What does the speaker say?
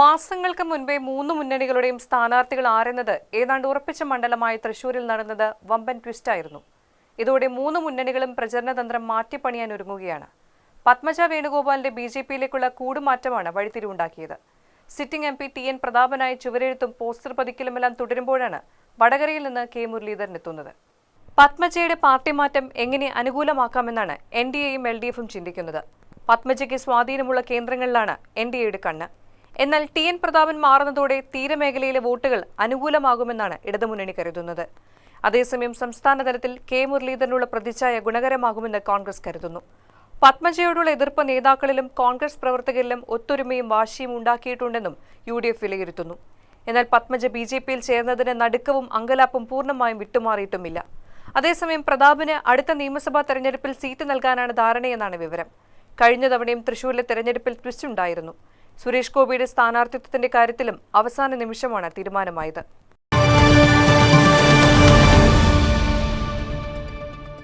മാസങ്ങൾക്ക് മുൻപേ മൂന്ന് മുന്നണികളുടെയും സ്ഥാനാർത്ഥികൾ ആരെന്നത് ഏതാണ്ട് ഉറപ്പിച്ച മണ്ഡലമായ തൃശൂരിൽ നടന്നത് വമ്പൻ ട്വിസ്റ്റായിരുന്നു. ഇതോടെ മൂന്ന് മുന്നണികളും പ്രചരണതന്ത്രം മാറ്റിപ്പണിയാൻ ഒരുങ്ങുകയാണ്. പത്മജ വേണുഗോപാലിന്റെ ബി ജെ പിയിലേക്കുള്ള കൂടുമാറ്റമാണ് വഴിത്തിരിവുണ്ടാക്കിയത്. Sitting M P T N പ്രതാപനായ ചുവരെഴുത്തും പോസ്റ്റർ പതിക്കലുമെല്ലാം തുടരുമ്പോഴാണ് വടകരയിൽ നിന്ന് കെ മുരളീധരൻ എത്തുന്നത്. പത്മജയുടെ പാർട്ടി മാറ്റം എങ്ങനെ അനുകൂലമാക്കാമെന്നാണ് എൻ ഡി എയും എൽ ഡി എഫും ചിന്തിക്കുന്നത്. പത്മജയ്ക്ക് സ്വാധീനമുള്ള കേന്ദ്രങ്ങളിലാണ് എൻ ഡി എയുടെ കണ്ണ്. എന്നാൽ ടി എൻ പ്രതാപൻ മാറുന്നതോടെ തീരമേഖലയിലെ വോട്ടുകൾ അനുകൂലമാകുമെന്നാണ് ഇടതുമുന്നണി കരുതുന്നത്. അതേസമയം സംസ്ഥാന തലത്തിൽ കെ മുരളീധരനുള്ള പ്രതിച്ഛായ ഗുണകരമാകുമെന്ന് കോൺഗ്രസ് കരുതുന്നു. പത്മജയോടുള്ള എതിർപ്പ് നേതാക്കളിലും കോൺഗ്രസ് പ്രവർത്തകരിലും ഒത്തൊരുമയും വാശിയും ഉണ്ടാക്കിയിട്ടുണ്ടെന്നും യു ഡി എഫ് വിലയിരുത്തുന്നു. എന്നാൽ പത്മജ ബി ജെ പിയിൽ ചേർന്നതിന് നടുക്കവും അങ്കലാപ്പും പൂർണമായും വിട്ടുമാറിയിട്ടുമില്ല. അതേസമയം പ്രതാപിന് അടുത്ത നിയമസഭാ തെരഞ്ഞെടുപ്പിൽ സീറ്റ് നൽകാനാണ് ധാരണയെന്നാണ് വിവരം. കഴിഞ്ഞ തവണയും തൃശൂരിലെ തെരഞ്ഞെടുപ്പിൽ ട്വിസ്റ്റ് ഉണ്ടായിരുന്നു സുരേഷ് ഗോപിയുടെ സ്ഥാനാർത്ഥിത്വത്തിന്റെ കാര്യത്തിലും അവസാന നിമിഷമാണ് തീരുമാനമായത്